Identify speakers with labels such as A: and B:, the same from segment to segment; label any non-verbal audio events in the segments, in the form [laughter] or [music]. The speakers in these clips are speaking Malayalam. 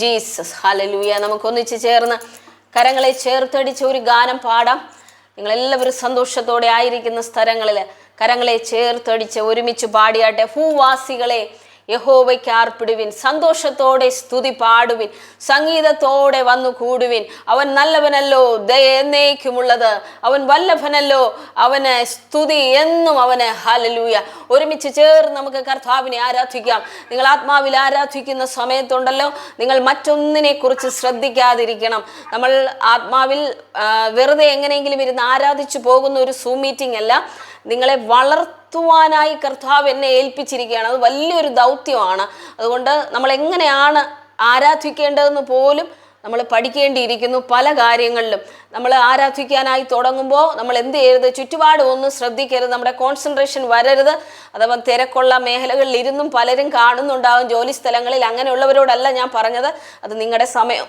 A: ജീസസ് ഹലലൂയ നമുക്കൊന്നിച്ച് ചേർന്ന് കരങ്ങളെ ചേർത്തടിച്ച് ഒരു ഗാനം പാടാം. നിങ്ങളെല്ലാവരും സന്തോഷത്തോടെ ആയിരിക്കുന്ന സ്ഥലങ്ങളിൽ കരങ്ങളെ ചേർത്തടിച്ച് ഒരുമിച്ച് പാടിയാട്ടെ. ഭൂവാസികളെ യഹോവയ്ക്ക് ആർപ്പിടുവിൻ സന്തോഷത്തോടെ സ്തുതി പാടുവിൻ സംഗീതത്തോടെ വന്നു കൂടുവിൻ അവൻ നല്ലവനല്ലോ ദയ എന്നേക്കുമുള്ളത്. അവൻ വല്ലഭനല്ലോ അവന് സ്തുതി എന്നും അവന് ഹലലൂയ ഒരുമിച്ച് ചേർന്ന് നമുക്ക് കർത്താവിനെ ആരാധിക്കാം. നിങ്ങൾ ആത്മാവിൽ ആരാധിക്കുന്ന സമയത്തുണ്ടല്ലോ നിങ്ങൾ മറ്റൊന്നിനെ കുറിച്ച് ശ്രദ്ധിക്കാതിരിക്കണം. നമ്മൾ ആത്മാവിൽ വെറുതെ എങ്ങനെയെങ്കിലും ഇരുന്ന് ആരാധിച്ചു പോകുന്ന ഒരു സൂ മീറ്റിംഗ് അല്ല. നിങ്ങളെ വളർത്തുവാനായി കർത്താവ് എന്നെ ഏൽപ്പിച്ചിരിക്കുകയാണ്. അത് വലിയൊരു ദൗത്യമാണ്. അതുകൊണ്ട് നമ്മൾ എങ്ങനെയാണ് ആരാധിക്കേണ്ടതെന്ന് പോലും നമ്മൾ പഠിക്കേണ്ടിയിരിക്കുന്നു പല കാര്യങ്ങളിലും. നമ്മൾ ആരാധിക്കാനായി തുടങ്ങുമ്പോൾ നമ്മൾ എന്ത് ചെയ്യരുത്? ചുറ്റുപാടും ഒന്നും ശ്രദ്ധിക്കരുത്. നമ്മുടെ കോൺസെൻട്രേഷൻ വരരുത്. അഥവാ തിരക്കുള്ള മേഖലകളിൽ ഇരുന്നും പലരും കാണുന്നുണ്ടാവും. ജോലി സ്ഥലങ്ങളിൽ അങ്ങനെയുള്ളവരോടല്ല ഞാൻ പറഞ്ഞത്. അത് നിങ്ങളുടെ സമയം.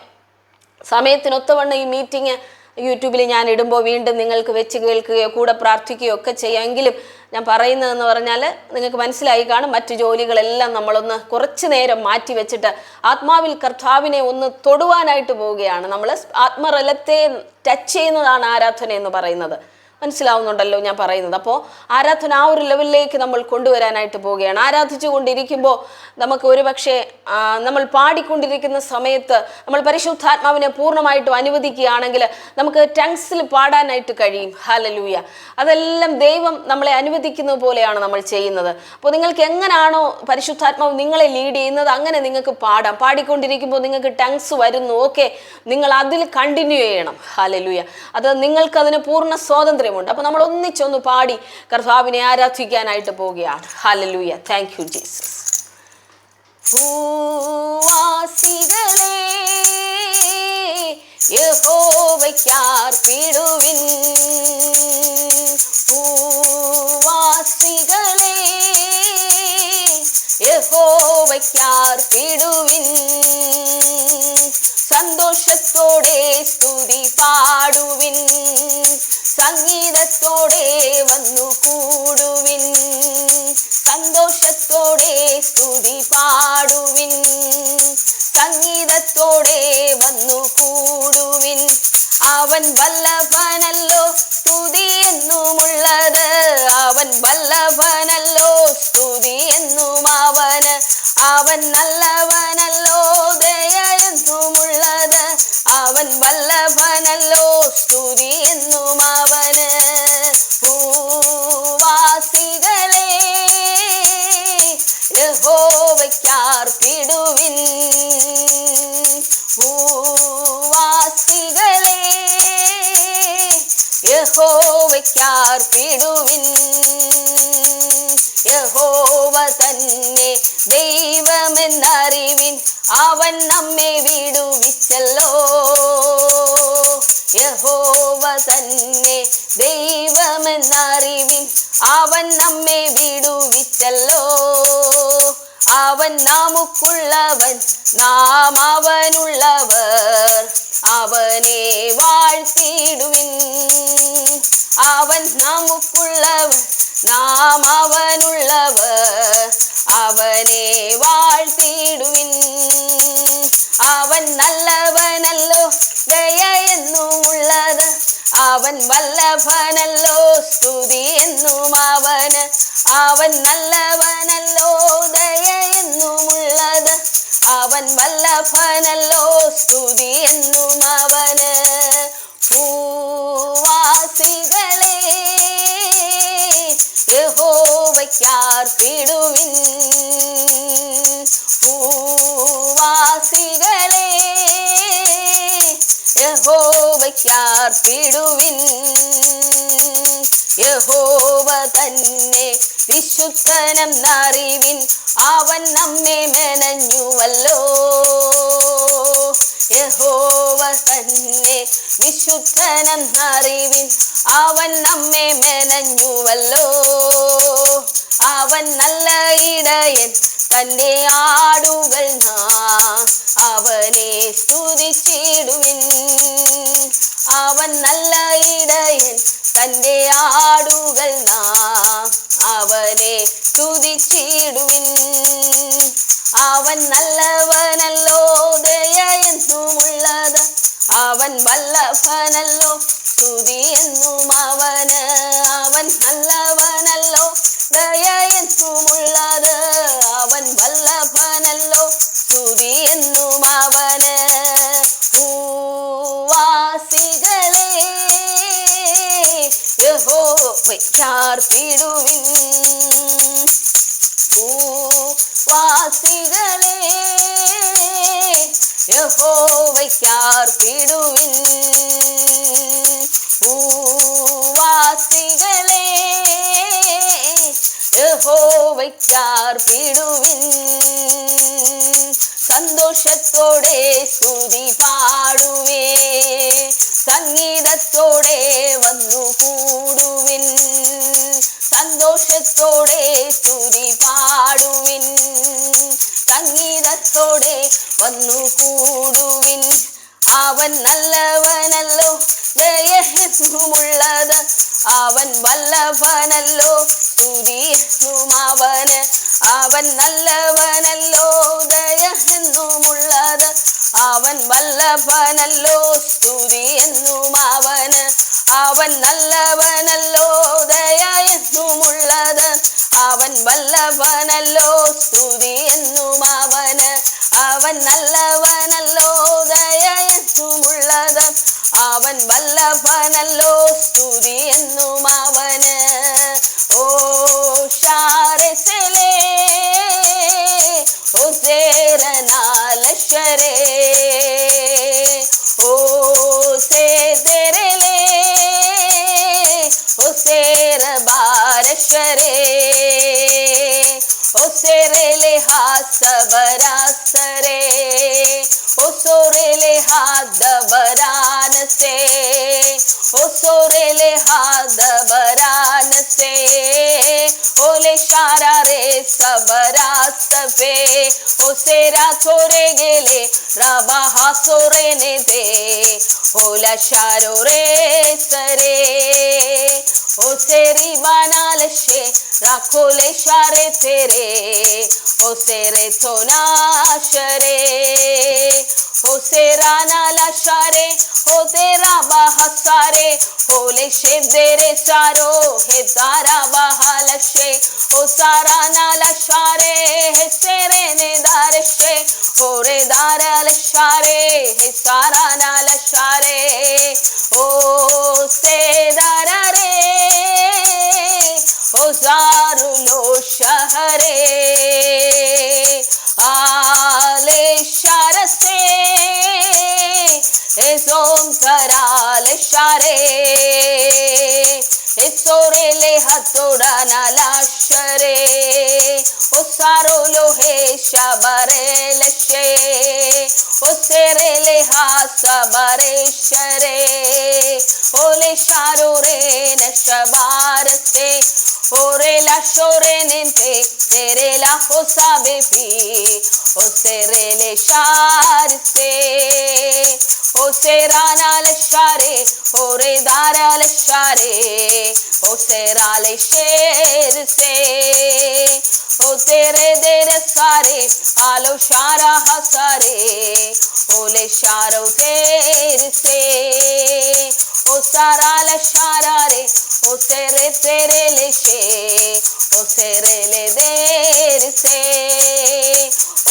A: സമയത്തിനൊത്തവണ്ണം ഈ മീറ്റിംഗ് യൂട്യൂബിൽ ഞാൻ ഇടുമ്പോൾ വീണ്ടും നിങ്ങൾക്ക് വെച്ച് കേൾക്കുകയോ കൂടെ പ്രാർത്ഥിക്കുകയോ ഒക്കെ ചെയ്യാമെങ്കിലും ഞാൻ പറയുന്നതെന്ന് പറഞ്ഞാൽ നിങ്ങൾക്ക് മനസ്സിലായി കാണും. മറ്റു ജോലികളെല്ലാം നമ്മളൊന്ന് കുറച്ച് നേരം മാറ്റി വെച്ചിട്ട് ആത്മാവിൽ കർത്താവിനെ ഒന്ന് തൊടുവാനായിട്ട് പോവുകയാണ്. നമ്മൾ ആത്മറലത്തെ ടച്ച് ചെയ്യുന്നതാണ് ആരാധന എന്ന് പറയുന്നത്. മനസ്സിലാവുന്നുണ്ടല്ലോ ഞാൻ പറയുന്നത്. അപ്പോൾ ആരാധന ആ ഒരു ലെവലിലേക്ക് നമ്മൾ കൊണ്ടുവരാനായിട്ട് പോവുകയാണ്. ആരാധിച്ചു കൊണ്ടിരിക്കുമ്പോൾ നമുക്ക് ഒരുപക്ഷെ പക്ഷേ നമ്മൾ പാടിക്കൊണ്ടിരിക്കുന്ന സമയത്ത് നമ്മൾ പരിശുദ്ധാത്മാവിനെ പൂർണമായിട്ടും അനുവദിക്കുകയാണെങ്കിൽ നമുക്ക് ടങ്സിൽ പാടാനായിട്ട് കഴിയും. ഹാലലൂയ അതെല്ലാം ദൈവം നമ്മളെ അനുവദിക്കുന്ന പോലെയാണ് നമ്മൾ ചെയ്യുന്നത്. അപ്പോൾ നിങ്ങൾക്ക് എങ്ങനെയാണോ പരിശുദ്ധാത്മാവ് നിങ്ങളെ ലീഡ് ചെയ്യുന്നത് അങ്ങനെ നിങ്ങൾക്ക് പാടാം. പാടിക്കൊണ്ടിരിക്കുമ്പോൾ നിങ്ങൾക്ക് ടങ്സ് വരുന്നു. ഓക്കെ നിങ്ങൾ അതിൽ കണ്ടിന്യൂ ചെയ്യണം. ഹാലലൂയ അത് നിങ്ങൾക്ക് അതിന് പൂർണ സ്വാതന്ത്ര്യമുണ്ട് അപ്പോൾ നമ്മൾ ഒന്നിച്ചൊന്ന് പാടി കർത്താവിനെ ആരാധിക്കാനായിട്ട് പോവുകയാണ്. ഹലലൂയ താങ്ക് യു ജീസസ് സന്തോഷത്തോടെ സ്തുതി പാടുവിൻ. സംഗീതത്തോടെ വന്നു കൂടുവിൻ. സന്തോഷത്തോടെ സ്തുതി പാടുവിൻ. സംഗീതത്തോടെ വന്നു കൂടുവിൻ. അവൻ വല്ലഭനല്ലോ സ്തുതി എന്നുമുള്ളത്. അവൻ വല്ലഭനല്ലോ സ്തുതി എന്നും അവന് അവൻ നല്ലവനല്ലോ ദയ എന്നുമുള്ളത്. അവൻ വല്ലഭനല്ലോ സ്തുതി എന്നും യഹോവയ്ക്കാർപ്പിടുവിൻ യഹോവ തന്നെ ദൈവമെന്നറിവിൻ അവൻ നമ്മെ വിടുവിച്ചല്ലോ യഹോവ തന്നെ ദൈവമെന്നറിവിൻ അവൻ നമ്മെ വിടുവിച്ചല്ലോ അവൻ നമുക്കുള്ളവൻ നാം അവനുള്ളവർ അവനെ വാഴ്ത്തിടുവിൻ അവൻ നമുക്കുള്ളവൻ നാം അവനുള്ളവർ. അവനെ വാഴ്ത്തിടുവിൻ അവൻ നല്ലവനല്ലോ ദയ എന്നുമുള്ളത്. അവൻ വല്ലഭനല്ലോ സ്തുതി എന്നും അവന് അവൻ നല്ലവനല്ലോ ദയ എന്നുമുള്ളത്. അവൻ വല്ലഭനല്ലോ സ്തുതി എന്നും അവന് ഭൂവാസികളെ യഹോവയ്ക്കാർപ്പിടുവിൻ. ഭൂവാസികളെ യഹോവയ്ക്കാർപ്പിടുവിൻ. യഹോവ തന്നെ വിശുദ്ധനം അറിവിൻ അവൻ നമ്മെ മെനഞ്ഞുവല്ലോ. യഹോവ തന്നെ വിശുദ്ധനം അറിവിൻ അവൻ നമ്മെ മെനഞ്ഞുവല്ലോ. അവൻ നല്ല ഇടയൻ തന്റെ ആടുകൾ നാം അവനെ സ്തുതിച്ചിടുവിൻ. അവൻ നല്ല ഇടയൻ തന്റെ ആടുകൾ നാം അവനെ സ്തുതിച്ചിടുവിൻ. അവൻ നല്ലവനല്ലോ സ്തുതി എന്നും അവന് അവൻ നല്ലവനല്ലോ ദയ എന്നുമുള്ളത് അവൻ വല്ലഭനല്ലോ സ്തുതി എന്നും അവന് ഭൂവാസികളെ യഹോവയ്ക്കാർപ്പിടുവിൻ ഭൂവാസികളെ യഹോവയ്ക്കാർപ്പിടുവിൻ. ഭൂവാസികളെ യഹോവയ്ക്കാർപ്പിടുവിൻ. സന്തോഷത്തോടെ സ്തുതി പാടുവേ. സംഗീതത്തോടെ വന്നു കൂടുവിൻ. സന്തോഷത്തോടെ സ്തുതി പാടുവിൻ. സംഗീതത്തോടെ വന്നു കൂടുവിൻ. അവൻ നല്ലവനല്ലോ ദയഹുമുള്ളത് അവൻ വല്ലഭനല്ലോ സ്തുതിയും അവന് അവൻ നല്ലവനല്ലോ ദയഹെന്നുമുള്ളത്. അവൻ വല്ലഭനല്ലോ സ്തുതി എന്നും അവൻ നല്ലവനല്ലോ ദയ എന്നുമുള്ളത് അവൻ വല്ലഭനല്ലോ സ്തുതി എന്നും അവന്. അവൻ നല്ലവനല്ലോ ദയ അവൻ വല്ലവനല്ലോ സ്തുതി എന്നും അവന്. ഓ ഷാരസലേ ഓ ഓ सोरेले हात बरास रे ओ सोरेले हात बरान से ओ सोरेले हात बरान से ओले शारा रे सबरास पे ओ सेरा थोरे गेले राबा हा सोरेने दे ओला शारो रे सरे. ओ सेरी बनालशे राखोले शारे तेरे ओ सेरे तो नाशरे ओ सेरा नाला शारे हो तेरा बाहसारे होले शे देरे सारो हे तारा बहालशे ओ सारा नाला शारे हे सेरे ने दारशे हो रे दारल शारे हे सारा नाला शारे ओ ಹತೋಡನ ಲಾಶರೆ ಓ ಸಾರೋಲು ಹೇ ಶಬರೆ ಲಶೆ ಓ ಸೆರೆಲೆ ಹಾ ಸಬರೇಶರೆ ಓಲೆ ಶಾರು ರೇ ನಶಬಾರಸೆ ಓರೆ ಲಶೋರೆ ನಿಂತೆ ತೆರೆಲ ಹೊಸ ಬೆಫಿ ಓ ಸೆರೆಲೆ ಶಾರಸೆ শেরানালেশ্বরে ওরে দারালেশ্বরে ও তেরালে শের সে, ও তেরে দের সারে, আলো সারা হাসারে, ওলে সারো তের সে, ও সারালে সারারে आलो शारा हसारे ओले शारो तेर से ओ सारा लशारा रे ओ तेरे तेरे ले शे ओ तेरे ले देर से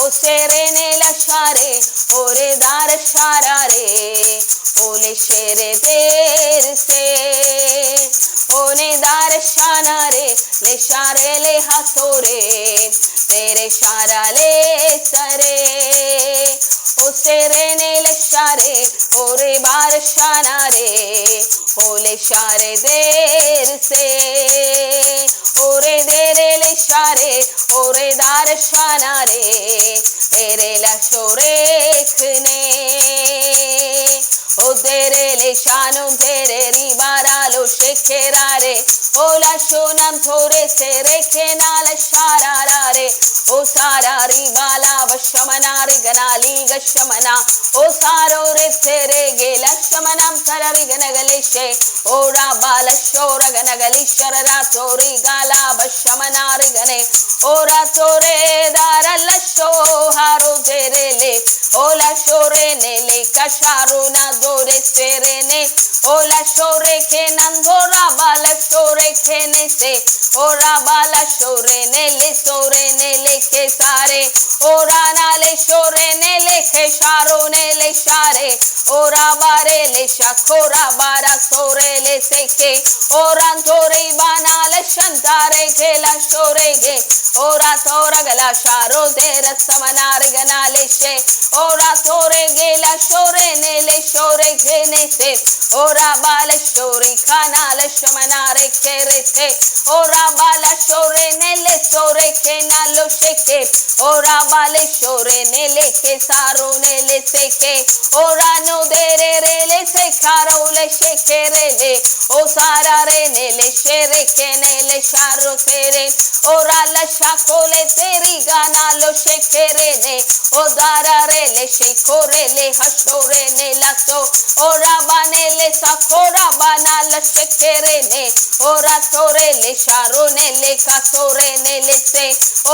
A: ओ सेरे ने लशारे ओरे दार शारा रे ओले शेरे देर से ओने दार शाना रे ले शारे ले हसोरे तेरे शारा ले सरे ইশারে দের সে। ওরে দেরে ইশারে ওরে দার শানারে এরে লাশোরে খনে ও দেরে লেশানো তেরে রিবার আলো শেখেরারে Hola shonam tore se rekhena la shararare. O sara ribala vashamana rigana liga shamana. O saro re se rege la shamanam sara rigana galishe. O rabala shora gana galishara ratori gala vashamana rigane. O ratore darala shoro tere le. Ola shore নেলে কাশারুনা দোরে সেরে নে ওলা সরে খেনান ধরা বালা সরে খেনে সে ওরা বালা সরে নেলে সরে নেলে খে সারে ওরা নালে সরে নেলে খে সারো নেলে সারে ওরা বারে লে শাখোরা বারা সরে লে সেখে ওরা ধরে বানালে শান্তারে খেলা সরে গে ওরা তোরা গলা সারো দে রসমনার গনালে সে ওরা তোরে গে ലേലക്ഷോറ് നെലേശോറ് ഖനസെ ഓറ ബാലശോറി ഖനാലശമനാറെ ഖേറത്തെ ഓറ ബാല sore nelle sore che nallo sheke ora vale sore nelle che saro nelle seke ora no dere rele se caro le sheke rele o sara re nelle shere che nelle sharo tere ora la shakole teri gana lo sheke rele o dara rele sheko rele hashore nella so ora banele sakora banala sheke rele ora sore le sharo nelle কাতরে নেলেছে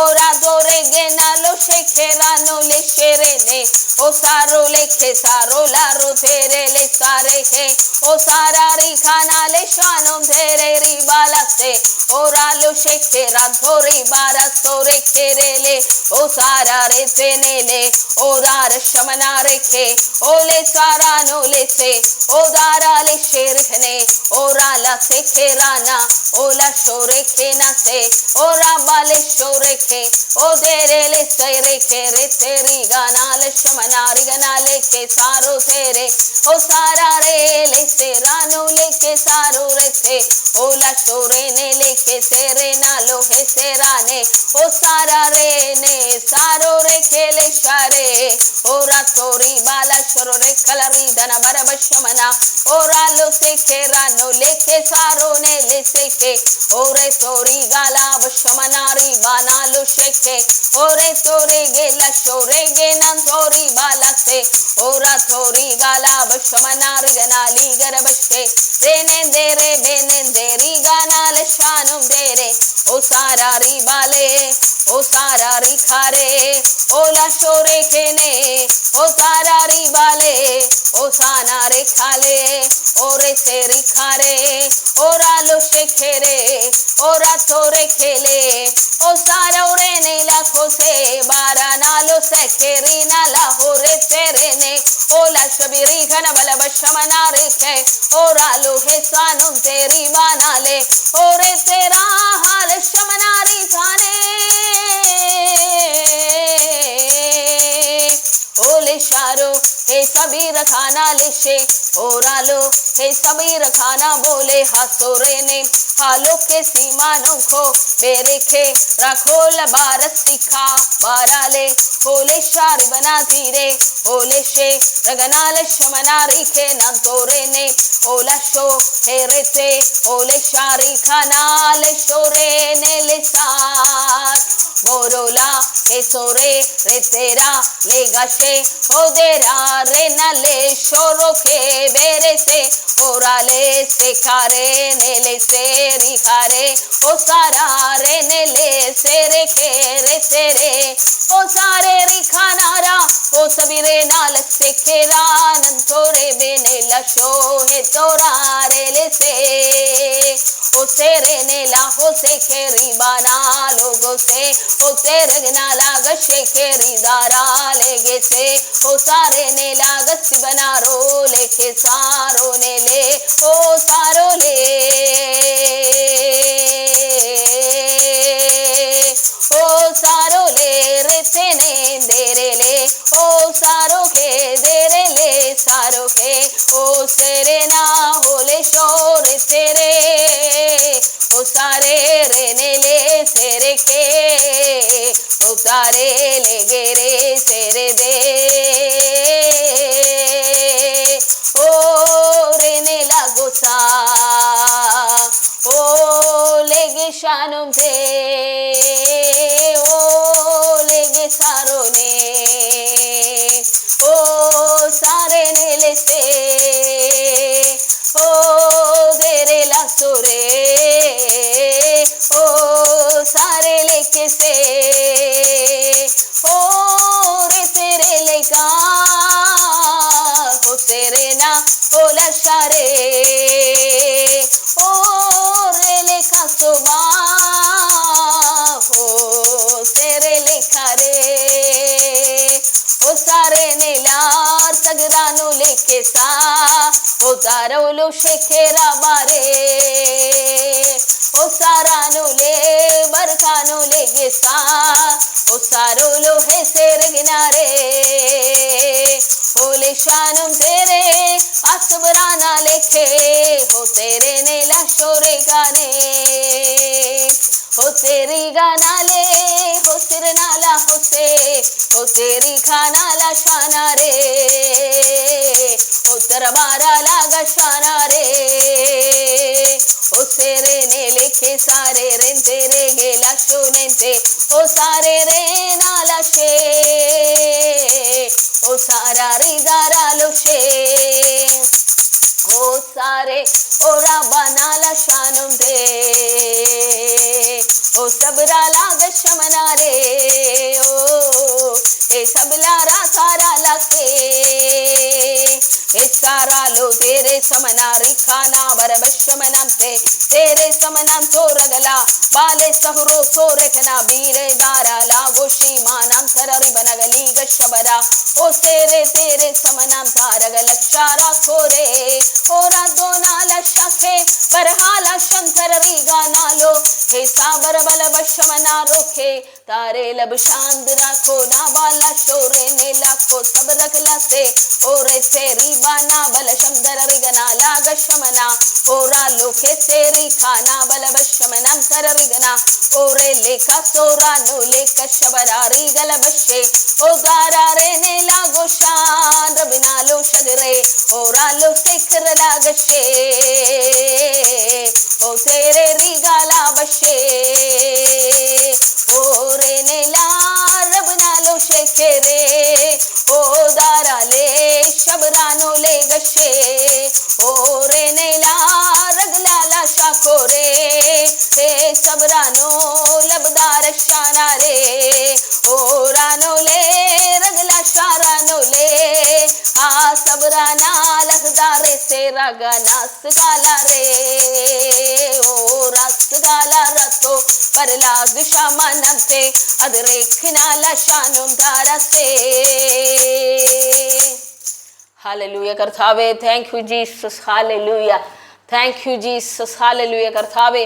A: ওরা দরে গেনালো, সে খেরানো লেখে রেনে। ও সারো লেখে, সারো লারো ফেরে লে সারে হে ও সারা রে খানালে সানো ধেরে রি বালাতে। ওরালো শেখে রাত ধরে বারাত তোরে খেরেলে ও সারা রে নেলে ও দার শমনা রেখে ওলে সারা নোলে সে ও দারালে শেরখনে ওরালা শেখে রানা ওলা শোরে খেনা সে ওরা বালে শোরে খে ओ तेरे ले तेरे खेरे तेरी गाना लक्ष्मणार गना लेके सारो तेरे ओ सारा रे ले तेरा नो लेके सारो रे थे ओ लक्षोरे ने लेके खेसे रे नालो हेसे राने ओ सारा रे ने, सारो रे खेले शारे। ओ रातोरी माला, शरो रे कलरी धना बर बशमना। ओ रालो से के, रानो लेके, सारो ने ले से के। ओ रे तोरी गाला बशमनारी बानालो शेके। ओ रे तोरे गेला, शोरे गे नन तोरी बाला से। ओ रातोरी गाला बशमनारी गनाली गरबशे रेने देरे बेने देरी गाना लशान I'm dead at. ओ सारा रे बाले, ओ सारा रे खारे, ओ लाशो रे खेने, ओ सारा रे बाले, ओ साना रे खाले, ओ रे से रे खारे, ओ रालो से खेरे ओ रातो रे खेले, ओ सारा रे ने लाखो से बारा नालो से ना नाला हो रे तेरे ने, ओ लाशो बिरी घन बल बशमना रे खे, ओ रालो हे सानु तेरी बानाले, ओ रे तेरा हाल শমনারে প্রাণে ওলে সারো हे सबीर खाना लिशे ओ रालो हे सबीर खाना बोले हासोरे ने हालो के सीमा सीमानों को बेरेखे राखोल भारत सिखा बाराले होले शार बना धीरे। होले शे रगनाल शमना रिखे नाम तोरे ने ओला शो, हे रेते ओले शारी खाना ले शोरे ने ले साथ ಬೋರೋಲಾ ಹೆಸೋರೆ ರೆತೆರ ಲೆಗಶೆ ಹೋದೆರ ರೆನಲೆ ಶೋರೋಕೆ ಬೇರೆಸೆ ಓರಾಲೆ ಸೆಖಾರೆ ನೆಲೆ ಸೇರಿಖಾರೆ ಓ ಸಾರಾ ರೆನೆಲೆ ಸೇರೆ ಖೇರೆ ಸೇರೆ ಓ ಸಾರೆ ರಿಖಾನಾರಾ ಓ ಸಬಿರೆ ನಾಲಕ್ ಸೆಖೆರಾ ನನ್ ತೋರೆ ಬೆನೆಲ ಶೋ ಹೆ ತೋರಾ ರೆಲೆ ओ सारे री खानारा ओ सबीरे नाल से खेरा नंतोरे बेने लशो हे तोरा रे ले से ओ तेरे ने लाहो से खेरी बाना लोगों से ओ तेरे ना लागत से खेरी दारा लेगे से ओ सारे ने लागत सी बना रो लेके सारो ने ले ओ सारो ले ओ सारो ले रे से ने देरे ले ओ सारो के देरे ले सारो के ओ सेरे ना ओ सारे रे ने ले सेरे के ओ तारे ले गे रे सेरे दे ओ रे ने लागो सा ओ लेगे शानुम थे ओ लेगे सारो ने ओ सारे ने ले से ओ देरे ला सोरे ओ सारे लेके से ओ रे तेरे लेका हो तेरे ना हो lasciare ore le casoba o sere le care o sare nelar sagrano le che sa o zaro lo shekera bare ఓసారానులే బరకానులే గేసా ఓసారులు హెసెరగినారే ओले शानम तेरे असबराना लेखे हो तेरे ने लशोरे गाने, हो तेरी गाना ले हो सिर नाला हो से हो तेरी खाना ला शाना रे, हो तरबारा लागा शाना रे। ఓ సేరే నే లేకే సారే రెంతే రేగే లక్షో నెంతే. ఓ సారే రే నా లక్షే ఓ సారా రే దారా లుక్షే ఓ సారే ઓરાબાના લશાનું રે ઓ સબરાલા ગશમના રે ઓ એ સબલારા સારાલા તે એ સારાલો તેરે સમના રિખાના બરબશમનામ તે તેરે સમનામ તોરગલા ಬಾಲೆ ಸಹುರೋ ಸೋರೆಕನ ಬೀರೆ ದಾರಲ ಓ ಶ್ರೀಮಾನಾಂ ತರರಿ ಬನಗಲೀಗ ಶಬರ ಓ ಸೇರೆ ತೇರೆ ಸಮನಾಂ ತಾರಗ ಲಕ್ಷಾರ ಕೋರೆ ಹೋರ ದೋನಾಲ अच्छा साथे करहाला शंकर रीगा नालो हे साबर बल बशमना रोखे तारे लब शांत राखो ना बाला शोरे ने लाखो सब रखला से ओरे से रीबाना बल शमदर रिगना लाग शमना ओरा लोके से री खाना बल बशमनम कर रिगना ओरे लेखा सोरा नो लेख शबरा रीगल बशे ओ गारा रे ने लागो शान रबिना लो शगरे ओरा लो सेखर लागशे ओ तेरे रीगाला बशे ore nela rab nalo shekere o darale shabrano o gashe ore nela rag lala shakore e sabrano labdar shanare o rano le rag lashara no le हे सबरानो लबदार शाना रे ओ रानो ले रगला शारानो ले आ सबराना लखदारे से रगना सगाला रे ओ रस गाला रतो पर लाग शामानते അത് റേഖിനാല ഷാനും ധാരസേ ഹാലലൂയ കർത്താവേ thank you Jesus hallelujah thank you Jesus hallelujah കർത്താവേ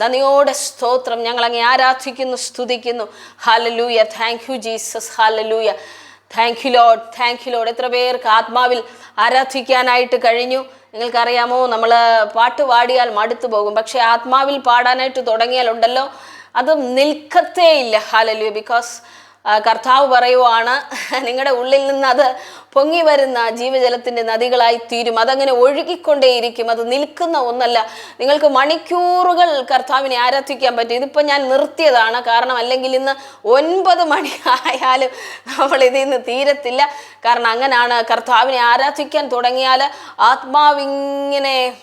A: നന്ദിയോടെ സ്തോത്രം ഞങ്ങൾ അങ്ങ് ആരാധിക്കുന്നു സ്തുതിക്കുന്നു hallelujah thank you Jesus hallelujah thank you lord thank you lord എത്ര പേർക്ക് ആത്മാവിൽ ആരാധിക്കാനായിട്ട് കഴിഞ്ഞു? നിങ്ങൾക്കറിയാമോ? നമ്മൾ പാട്ട് പാടിയാൽ മടുത്തു പോകും. പക്ഷേ ആത്മാവിൽ പാടാനായിട്ട് തുടങ്ങിയാലുണ്ടല്ലോ. അത് നിൽക്കത്തേ ഇല്ല. ഹാലലൂയ ബിക്കോസ് കർത്താവ് പറയുവാണ് നിങ്ങളുടെ ഉള്ളിൽ നിന്ന് അത് പൊങ്ങി വരുന്ന ജീവജലത്തിന്റെ നദികളായി തീരും. അതങ്ങനെ ഒഴുകിക്കൊണ്ടേയിരിക്കും. അത് നിൽക്കുന്ന ഒന്നല്ല. നിങ്ങൾക്ക് മണിക്കൂറുകൾ കർത്താവിനെ ആരാധിക്കാൻ പറ്റും. ഇതിപ്പോൾ ഞാൻ നിർത്തിയതാണ്. കാരണം അല്ലെങ്കിൽ ഇന്ന് ഒൻപത് മണി ആയാലും നമ്മൾ ഇതിൽ നിന്ന് തീരത്തില്ല. കാരണം അങ്ങനെയാണ് കർത്താവിനെ ആരാധിക്കാൻ തുടങ്ങിയാൽ ആത്മാവിങ്ങനെ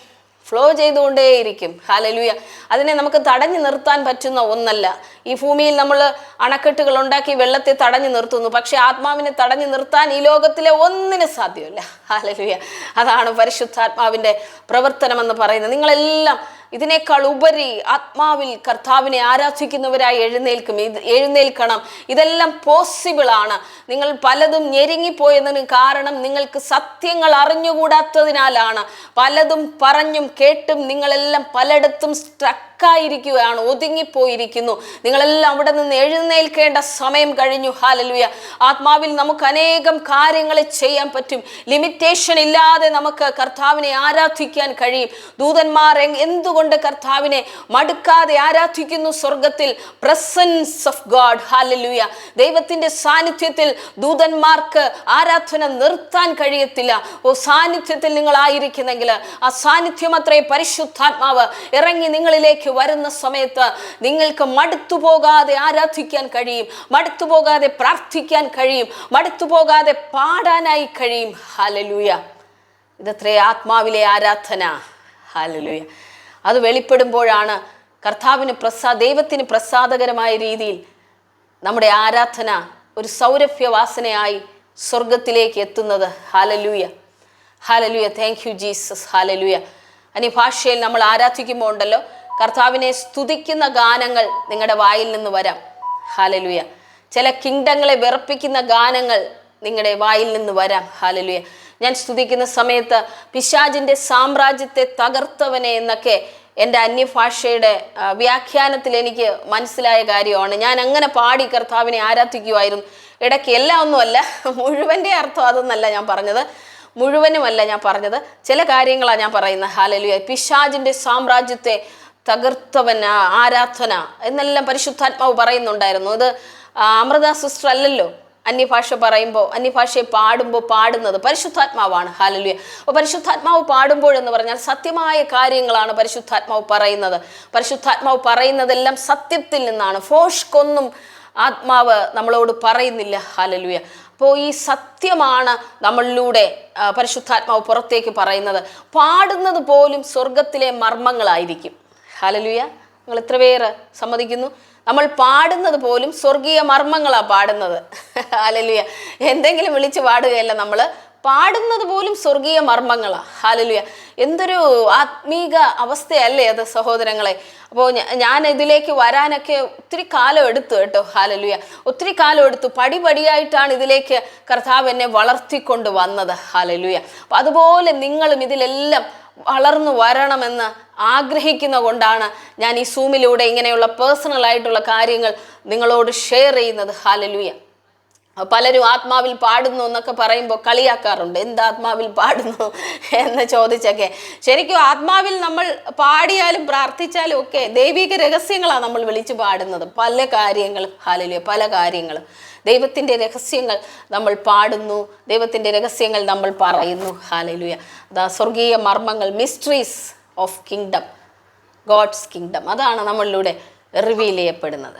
A: ഫ്ലോ ചെയ്തുകൊണ്ടേയിരിക്കും. ഹാലലൂയ അതിനെ നമുക്ക് തടഞ്ഞു നിർത്താൻ പറ്റുന്ന ഒന്നല്ല. ഈ ഭൂമിയിൽ നമ്മൾ അണക്കെട്ടുകൾ ഉണ്ടാക്കി വെള്ളത്തെ തടഞ്ഞു നിർത്തുന്നു. പക്ഷെ ആത്മാവിനെ തടഞ്ഞു നിർത്താൻ ഈ ലോകത്തിലെ ഒന്നിനും സാധ്യമല്ല. ഹാലലൂയ അതാണ് പരിശുദ്ധാത്മാവിന്റെ പ്രവർത്തനമെന്ന് പറയുന്നത്. നിങ്ങളെല്ലാം ഇതിനേക്കാൾ ഉപരി ആത്മാവിൽ കർത്താവിനെ ആരാധിക്കുന്നവരായി എഴുന്നേൽക്കും. ഇത് എഴുന്നേൽക്കണം. ഇതെല്ലാം പോസിബിൾ ആണ്. നിങ്ങൾ പലതും ഞെരുങ്ങിപ്പോയതിന് കാരണം നിങ്ങൾക്ക് സത്യങ്ങൾ അറിഞ്ഞുകൂടാത്തതിനാലാണ്. പലതും പറഞ്ഞും കേട്ടും നിങ്ങളെല്ലാം പലയിടത്തും സ്ട്രക്കായിരിക്കുകയാണ് ഒതുങ്ങിപ്പോയിരിക്കുന്നു. നിങ്ങളെല്ലാം അവിടെ നിന്ന് എഴുന്നേൽക്കേണ്ട സമയം കഴിഞ്ഞു. ഹാലലുയ. ആത്മാവിൽ നമുക്ക് അനേകം കാര്യങ്ങൾ ചെയ്യാൻ പറ്റും. ലിമിറ്റേഷൻ ഇല്ലാതെ നമുക്ക് കർത്താവിനെ ആരാധിക്കാൻ കഴിയും. ദൂതന്മാർ എന്തുകൊണ്ട് കർത്താവിനെ മടുക്കാതെ ആരാധിക്കുന്നു സ്വർഗത്തിൽ പ്രസൻസ് ഓഫ് ഗാഡ് ഹാലലുയ. ദൈവത്തിന്റെ സാന്നിധ്യത്തിൽ ദൂതന്മാർക്ക് ആരാധന നിർത്താൻ കഴിയത്തില്ല. ഓ സാന്നിധ്യത്തിൽ നിങ്ങൾ ആയിരിക്കുന്നെങ്കിൽ ആ സാന്നിധ്യം അത്രേ പരിശുദ്ധാത്മാവ് ഇറങ്ങി നിങ്ങളിലേക്ക് വരുന്ന സമയത്ത് നിങ്ങൾക്ക് മടുത്തു പോകാതെ ആരാധിക്കാൻ കഴിയും മടുത്തു പോകാതെ പ്രാർത്ഥിക്കാൻ കഴിയും മടുത്തു പോകാതെ പാടാനായി കഴിയും. ഹാലലൂയ ഇതത്രേ ആത്മാവിലെ ആരാധന. ഹാലലൂയ അത് വെളിപ്പെടുമ്പോഴാണ് കർത്താവിന് പ്രസാ ദൈവത്തിന് പ്രസാദകരമായ രീതിയിൽ നമ്മുടെ ആരാധന ഒരു സൗരഭ്യവാസനയായി സ്വർഗത്തിലേക്ക് എത്തുന്നത്. Hallelujah hallelujah thank you Jesus hallelujah അനി ഭാഷയിൽ നമ്മൾ ആരാധിക്കുമ്പോൾ ഉണ്ടല്ലോ കർത്താവിനെ സ്തുതിക്കുന്ന ഗാനങ്ങൾ നിങ്ങളുടെ വായിൽ നിന്ന് വരാം. ഹാലലുയ ചില കിങ്ഡങ്ങളെ വിറപ്പിക്കുന്ന ഗാനങ്ങൾ നിങ്ങളുടെ വായിൽ നിന്ന് വരാം. ഹാലലുയ ഞാൻ സ്തുതിക്കുന്ന സമയത്ത് പിശാജിന്റെ സാമ്രാജ്യത്തെ തകർത്തവനെ എന്നൊക്കെ എന്റെ അന്യഭാഷയുടെ വ്യാഖ്യാനത്തിൽ എനിക്ക് മനസ്സിലായ കാര്യമാണ്. ഞാൻ അങ്ങനെ പാടി കർത്താവിനെ ആരാധിക്കുമായിരുന്നു ഇടയ്ക്ക് എല്ലാം ഒന്നുമല്ല മുഴുവന്റെ അർത്ഥം അതൊന്നല്ല ഞാൻ പറഞ്ഞത്. മുഴുവനുമല്ല ഞാൻ പറഞ്ഞത്. ചില കാര്യങ്ങളാണ് ഞാൻ പറയുന്നത്. ഹാലലുയ പിശാജിന്റെ സാമ്രാജ്യത്തെ തകർത്തവൻ ആരാധന എന്നെല്ലാം പരിശുദ്ധാത്മാവ് പറയുന്നുണ്ടായിരുന്നു. അത് അമൃത സിസ്റ്റർ അല്ലല്ലോ? അന്യഭാഷ പറയുമ്പോൾ അന്യഭാഷയെ പാടുമ്പോൾ പാടുന്നത് പരിശുദ്ധാത്മാവാണ്. ഹാലലുയ. അപ്പോൾ പരിശുദ്ധാത്മാവ് പാടുമ്പോൾ എന്ന് പറഞ്ഞാൽ സത്യമായ കാര്യങ്ങളാണ് പരിശുദ്ധാത്മാവ് പറയുന്നത്. പരിശുദ്ധാത്മാവ് പറയുന്നതെല്ലാം സത്യത്തിൽ നിന്നാണ്. ഫോഷ്കൊന്നും ആത്മാവ് നമ്മളോട് പറയുന്നില്ല. ഹാലലുയ. അപ്പോൾ ഈ സത്യമാണ് നമ്മളിലൂടെ പരിശുദ്ധാത്മാവ് പുറത്തേക്ക് പറയുന്നത്. പാടുന്നത് പോലും സ്വർഗത്തിലെ മർമ്മങ്ങളായിരിക്കും. ഹാലലുയ. നിങ്ങൾ എത്ര പേര് സമ്മതിക്കുന്നു? നമ്മൾ പാടുന്നത് പോലും സ്വർഗീയ മർമ്മങ്ങളാണ് പാടുന്നത്. ഹാലലുയ. എന്തെങ്കിലും വിളിച്ച് പാടുകയല്ല നമ്മൾ പാടുന്നത് പോലും സ്വർഗീയ മർമ്മങ്ങളാണ് ഹാലലുയ. എന്തൊരു ആത്മീക അവസ്ഥയല്ലേ അത് സഹോദരങ്ങളെ. അപ്പോൾ ഞാൻ ഇതിലേക്ക് വരാനൊക്കെ ഒത്തിരി കാലം എടുത്തു കേട്ടോ ഹാലലുയ. ഒത്തിരി കാലം എടുത്തു. പടിപടിയായിട്ടാണ് ഇതിലേക്ക് കർത്താവ് എന്നെ വളർത്തിക്കൊണ്ട് വന്നത് ഹാലലുയ. അപ്പോൾ അതുപോലെ നിങ്ങളും ഇതിലെല്ലാം വളർന്നു വരണമെന്ന് ആഗ്രഹിക്കുന്ന കൊണ്ടാണ് ഞാൻ ഈ സൂമിലൂടെ ഇങ്ങനെയുള്ള പേഴ്സണൽ ആയിട്ടുള്ള കാര്യങ്ങൾ നിങ്ങളോട് ഷെയർ ചെയ്യുന്നത്. ഹാലലുയ പലരും ആത്മാവിൽ പാടുന്നു എന്നൊക്കെ പറയുമ്പോൾ കളിയാക്കാറുണ്ട്. എന്ത് ആത്മാവിൽ പാടുന്നു? [laughs] എന്ന് ചോദിച്ചൊക്കെ. ശരിക്കും ആത്മാവിൽ നമ്മൾ പാടിയാലും പ്രാർത്ഥിച്ചാലും ഒക്കെ ദൈവിക രഹസ്യങ്ങളാണ് നമ്മൾ വിളിച്ചു പാടുന്നത്. പല കാര്യങ്ങളും ഹാലലുയ പല കാര്യങ്ങളും ദൈവത്തിന്റെ രഹസ്യങ്ങൾ നമ്മൾ പാടുന്നു ദൈവത്തിന്റെ രഹസ്യങ്ങൾ നമ്മൾ പറയുന്നു. ഹാലലുയ അതാ സ്വർഗീയ മർമ്മങ്ങൾ mysteries of kingdom God's kingdom അതാണ് നമ്മളിലൂടെ റിവീൽ ചെയ്യപ്പെടുന്നത്.